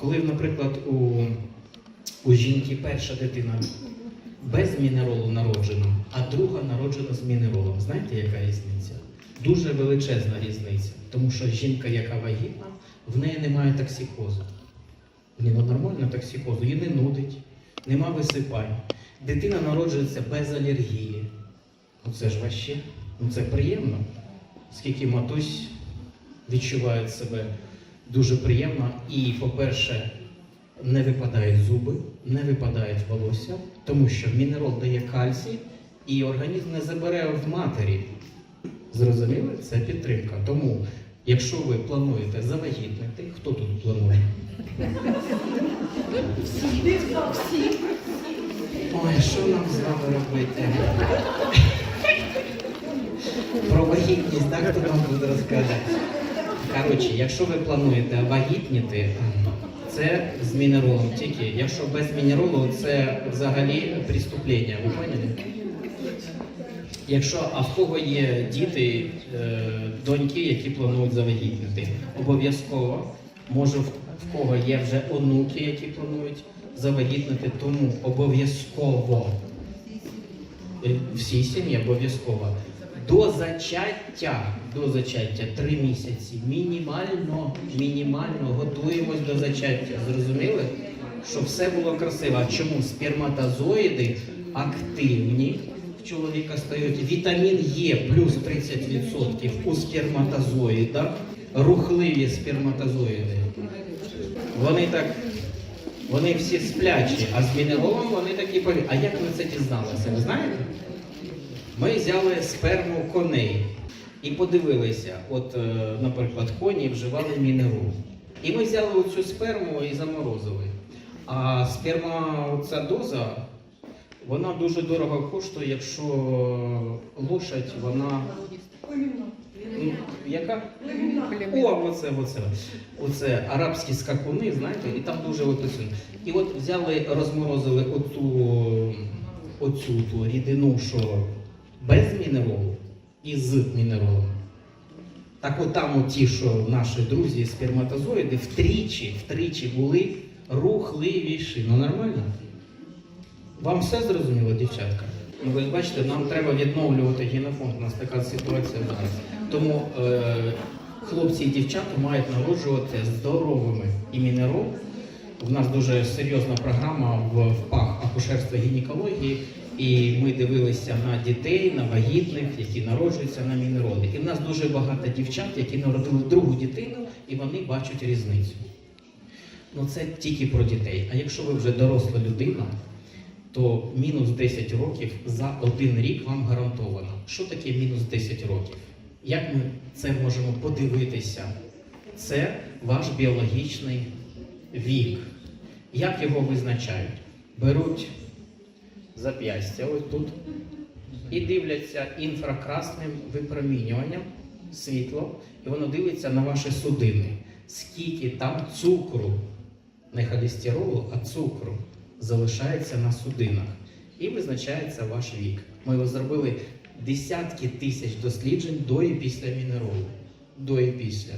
Коли, наприклад, у, у жінки перша дитина без мінеролу народжена, а друга народжена з мінеролом, знаєте, яка різниця? Дуже величезна різниця. Тому що жінка, яка вагітна, в неї немає токсикозу. Ні, ну нормально токсикозу, її не нудить, нема висипань. Дитина народжується без алергії. Ну це ж ваще, ну це приємно. Скільки матусь відчувають себе дуже приємно. І, по-перше, не випадають зуби, не випадають волосся, тому що мінерал дає кальцій, і організм не забере в матері. Зрозуміли? Це підтримка. Тому, якщо ви плануєте завагітнити, хто тут планує? Ой, що нам з вами робити? Про вагітність, так хто нам буде розказати? Коротше, якщо ви плануєте вагітніти, це з мінералом тільки. Якщо без мінералу, це взагалі преступлення. Ви поняли? Якщо а в кого є діти, е, доньки, які планують завагітнити, обов'язково може в в кого є вже онуки, які планують завагітнити, тому обов'язково е, всій сім'ї обов'язково до зачаття, до зачаття три місяці. Мінімально, мінімально готуємось до зачаття. Зрозуміли? Щоб все було красиво. А чому сперматозоїди активні? В чоловіка стають вітамін Е плюс 30% у сперматозоїдах, рухливі сперматозоїди. Вони так, вони всі сплячі, а з мінералом вони такі пові. А як ви це дізналися? Ви знаєте? Ми взяли сперму коней і подивилися, от, е, наприклад, коні вживали мінерал. І ми взяли оцю сперму і заморозили. А сперма, ця доза, вона дуже дорого коштує, якщо лошадь, вона. Яка? О, оце, оце. Оце арабські скакуни, знаєте, і там дуже виписують. І от взяли, розморозили оту, оцю ту рідину, що без мінералу і з мінералом. Так от там ті, що наші друзі сперматозоїди, втричі, втричі були рухливіші. Ну нормально? Вам все зрозуміло, дівчатка? Ну, ви бачите, нам треба відновлювати генофонд. У нас така ситуація зараз. Тому е, хлопці і дівчата мають народжувати здоровими. І мінерал. У нас дуже серйозна програма в, в ПАХ акушерства гінекології. І ми дивилися на дітей, на вагітних, які народжуються на мінероди. І в нас дуже багато дівчат, які народили другу дитину, і вони бачать різницю. Ну це тільки про дітей. А якщо ви вже доросла людина, то мінус 10 років за один рік вам гарантовано. Що таке мінус 10 років? Як ми це можемо подивитися? Це ваш біологічний вік. Як його визначають? Беруть зап'ястя ось тут і дивляться інфракрасним випромінюванням світло, і воно дивиться на ваші судини. Скільки там цукру, не холестеролу, а цукру залишається на судинах. І визначається ваш вік. Ми його зробили десятки тисяч досліджень до і після мінералу. До і після.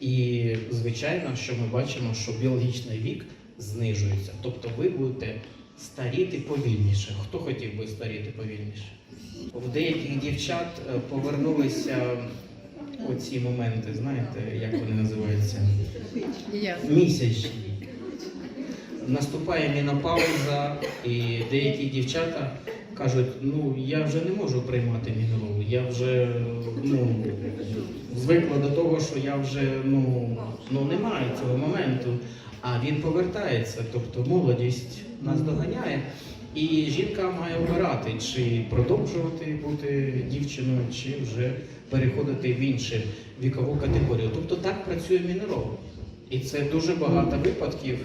І звичайно, що ми бачимо, що біологічний вік знижується. Тобто ви будете старіти повільніше. Хто хотів би старіти повільніше? В деяких дівчат е, повернулися оці моменти, знаєте, як вони називаються? Місячні. Наступає мінопауза, і деякі дівчата кажуть, ну я вже не можу приймати мінерал, я вже ну, звикла до того, що я вже ну, ну немає цього моменту. А він повертається, тобто молодість нас доганяє. І жінка має обирати, чи продовжувати бути дівчиною, чи вже переходити в іншу вікову категорію. Тобто так працює мінерал. І це дуже багато випадків.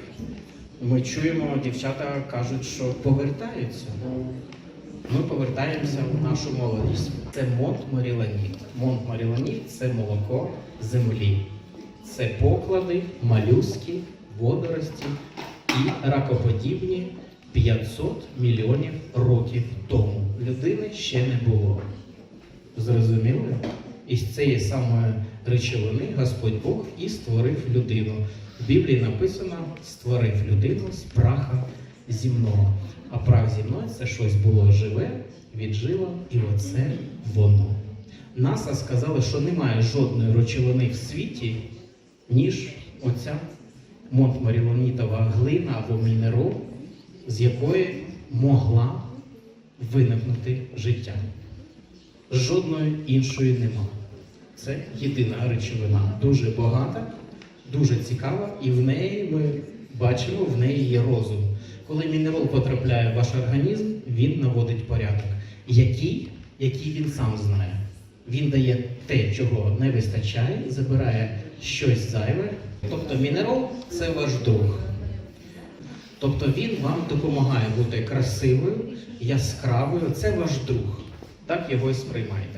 Ми чуємо, дівчата кажуть, що повертаються. Ми повертаємося в нашу молодість. Це монт Маріланіт. Монт Маріланіт це молоко землі. Це поклади, малюски, водорості і ракоподібні 500 мільйонів років тому. Людини ще не було. Зрозуміли? І з цієї самої речовини Господь Бог і створив людину. В Біблії написано: створив людину з праха земного. А прах земной це щось було живе, віджило, і оце воно. НАСА сказали, що немає жодної речовини в світі, ніж оця монтмарілонітова глина або мінерал, з якої могла виникнути життя. Жодної іншої нема. Це єдина речовина, дуже багата, дуже цікава, і в неї ми бачимо, в неї є розум. Коли мінерал потрапляє в ваш організм, він наводить порядок. Який, який він сам знає. Він дає те, чого не вистачає, забирає щось зайве. Тобто мінерал це ваш друг. Тобто він вам допомагає бути красивою, яскравою. Це ваш друг. Так його і сприймайте.